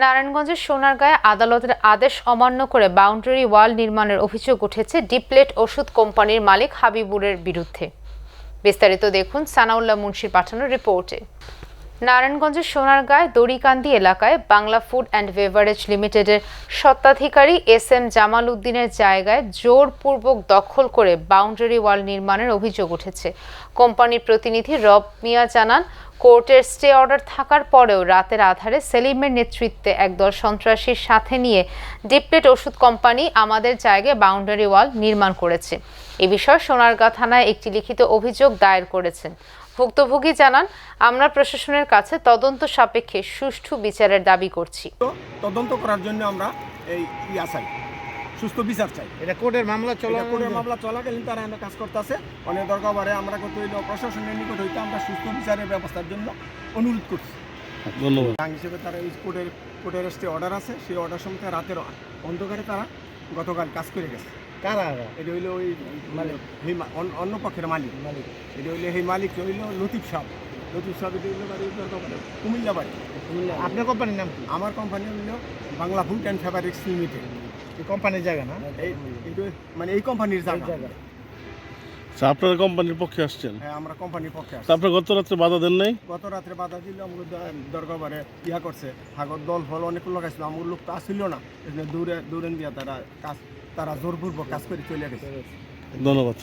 নারায়ণগঞ্জের সোনারগাঁয়ে আদালতের আদেশ অমান্য করে বাউন্ডারি ওয়াল নির্মাণের অভিযোগ উঠেছে ডিপ্লেট ওষুধ কোম্পানির মালিক হাবিবুরের বিরুদ্ধে। বিস্তারিত দেখুন সানাউল্লাহ মুন্সির পাঠানোর রিপোর্টে। নারায়ণগঞ্জের সোনারগাঁয় দড়িকান্দি এলাকায় বাংলা ফুড অ্যান্ড বেভারেজ লিমিটেডের স্বত্বাধিকারী এস এম জামাল উদ্দিনের জায়গায় জোরপূর্বক দখল করে বাউন্ডারি ওয়াল নির্মাণের অভিযোগ উঠেছে। কোম্পানির প্রতিনিধি রব মিয়া জানান, কোর্টের স্টে অর্ডার থাকার পরেও রাতের আধারে সেলিমের নেতৃত্বে একদল সন্ত্রাসীর সাথে নিয়ে ডিপ্লেট ওষুধ কোম্পানি আমাদের জায়গায় বাউন্ডারি ওয়াল নির্মাণ করেছে। এ বিষয়ে সোনারগাঁ থানায় একটি লিখিত অভিযোগ দায়ের করেছেন। ভুক্তভোগী জানান আমরা প্রশাসনের কাছে তদন্ত সাপেক্ষে সুষ্ঠু বিচারের দাবি করছি। তো তদন্ত করার জন্য আমরা এই ইয়া চাই সুস্থ বিচার চাই। এটা কোর্টের মামলা চলা কোর্টের মামলা চলাকালীন তারা এনে কাজ করতেছে। অনেক দরকার পরে আমরা কত হইল প্রশাসনের নিকট হইতে আমরা সুস্থ বিচারের ব্যবস্থার জন্য অনুরোধ করছি। ধন্যবাদ। হিসেবে তারা এই কোর্টের কোর্টের যে অর্ডার আছে সেই অর্ডার সম্পর্কে রাতের অন্ধকারে তারা গতকাল কাজ করে গেছে। কারা? এটা হইল ওই মানে মা- অন্য- অন্য পক্ষের মালিক। মালিক। এটা হইল এই মালিক হইল লতিফ সাহেব লতিফ সাহেব এটা হইল বাড়ি। কুমিল্লা। বাড়ি আপনার কোম্পানির নাম আমার কোম্পানি হইল Bangla food and Favorix limited. এই কোম্পানির জায়গা না? এই মানে এই কোম্পানির জায়গা। আচ্ছা, আপনারা কোম্পানির পক্ষে আসছেন? হ্যাঁ আমরা কোম্পানির পক্ষে আছি তা আপনার গত রাত্রে বাধা দেন নাই? গত রাত্রে বাধা দিল আমার দরকারে ইয়া করছে। হাগর দল ফল অনেক লোক আসছিল আমার লোক তো আসছিল না। দূরে দূরে দিয়া তারা কাজ তারা জোরপূর্বক কাজ করে চলে গেছে। ধন্যবাদ।